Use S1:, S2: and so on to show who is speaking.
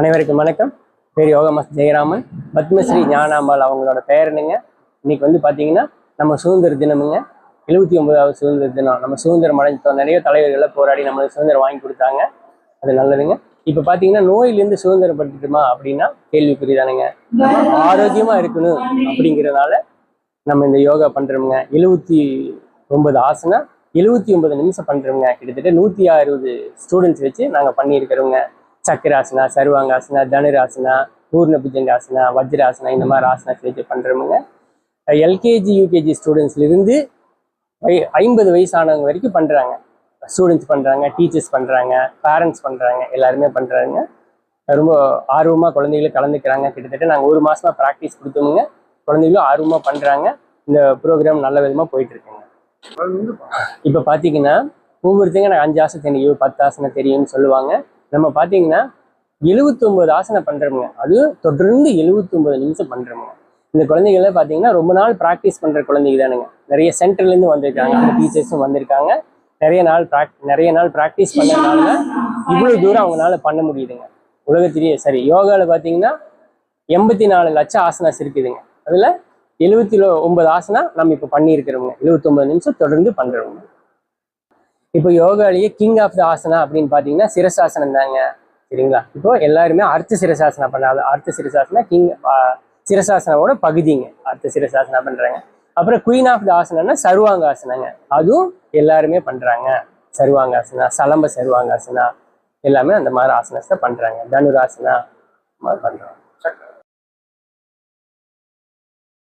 S1: அனைவருக்கும் வணக்கம். பேர் யோகா ஜெயராமன். பத்மஸ்ரீ ஞானாம்பாள் அவங்களோட பேரனுங்க இன்னைக்கு வந்து பார்த்தீங்கன்னா நம்ம சுதந்திர தினமுங்க. எழுபத்தி ஒன்பதாவது சுதந்திர தினம். நம்ம சுதந்திரம் அடைஞ்சோம் நிறைய தலைவர்களை போராடி நம்மளுக்கு சுதந்திரம் வாங்கி கொடுத்தாங்க. அது நல்லதுங்க. இப்போ பார்த்தீங்கன்னா நோயிலேருந்து சுதந்திரப்பட்டுட்டுமா அப்படின்னா கேள்விக்குறிதானுங்க. நம்ம ஆரோக்கியமாக இருக்கணும் அப்படிங்கிறதுனால நம்ம இந்த யோகா பண்ணுறோமுங்க எழுபத்தி ஒன்பது ஆசனா எழுபத்தி ஒன்பது நிமிஷம் பண்ணுறோமுங்க கிட்டத்தட்ட நூற்றி அறுபது ஸ்டூடெண்ட்ஸ் வச்சு நாங்கள் பண்ணியிருக்கிறோங்க. சக்கராசனா சர்வாங்காசனா தனுராசனா பூர்ண புஜங்காசனா வஜ்ராசனா இந்த மாதிரி ஆசனாஸ் வச்சு பண்ணுறோமுங்க எல்கேஜி யூகேஜி ஸ்டூடெண்ட்ஸ்லேருந்து வை ஐம்பது வயசானவங்க வரைக்கும் பண்ணுறாங்க ஸ்டூடெண்ட்ஸ் பண்ணுறாங்க டீச்சர்ஸ் பண்ணுறாங்க பேரண்ட்ஸ் பண்ணுறாங்க எல்லாருமே பண்ணுறாங்க ரொம்ப ஆர்வமாக குழந்தைகளும் கலந்துக்கிறாங்க. கிட்டத்தட்ட நாங்கள் ஒரு மாசமா ப்ராக்டிஸ் கொடுத்தோமுங்க குழந்தைகளும் ஆர்வமாக பண்ணுறாங்க இந்த ப்ரோக்ராம் நல்ல விதமாக போயிட்டு இருக்குங்க இப்போ பார்த்தீங்கன்னா ஒவ்வொருத்தங்க எனக்கு அஞ்சு ஆசனம் தெரியும் பத்து ஆசனம் தெரியும்னு சொல்லுவாங்க. நம்ம பார்த்தீங்கன்னா எழுபத்தொம்பது ஆசனம் பண்ணுறோமுங்க அது தொடர்ந்து எழுபத்தொம்பது நிமிஷம் பண்ணுறோமுங்க இந்த குழந்தைகளை பார்த்தீங்கன்னா ரொம்ப நாள் ப்ராக்டிஸ் பண்ணுற குழந்தைங்க தானுங்க. நிறைய சென்டர்லேருந்து வந்திருக்காங்க. அந்த டீச்சர்ஸும் வந்திருக்காங்க. நிறைய நாள் ப்ராக் நிறைய நாள் ப்ராக்டிஸ் பண்ணனால இவ்வளோ தூரம் அவங்களால பண்ண முடியுதுங்க. உலகத்திலேயே சரி யோகாவில் பார்த்தீங்கன்னா எண்பத்தி நாலு லட்சம் ஆசனாஸ் இருக்குதுங்க. அதில் எழுபத்தி ஒன்பது ஆசனா நம்ம இப்போ பண்ணியிருக்கிறோங்க எழுபத்தொம்பது நிமிஷம் தொடர்ந்து பண்ணுறோங்க இப்போ யோகாலேயே கிங் ஆஃப் த ஆசனா அப்படின்னு பார்த்தீங்கன்னா சிரசாசனம் தாங்க. சரிங்களா? இப்போ எல்லாருமே அர்த்த சிரசாசனா பண்ணாது அர்த்த சிரசாசனா கிங் சிரசாசனோட பகுதிங்க. அர்த்த சிரசாசனா பண்ணுறாங்க அப்புறம் குயின் ஆஃப் த ஆசனம்னா சர்வாங்காசனங்க. அதுவும் எல்லாருமே பண்ணுறாங்க சர்வாங்காசனா சலம்ப சர்வாங்காசனா எல்லாமே அந்த மாதிரி ஆசனத்தை பண்ணுறாங்க தனுராசனா மாதிரி பண்ணுறாங்க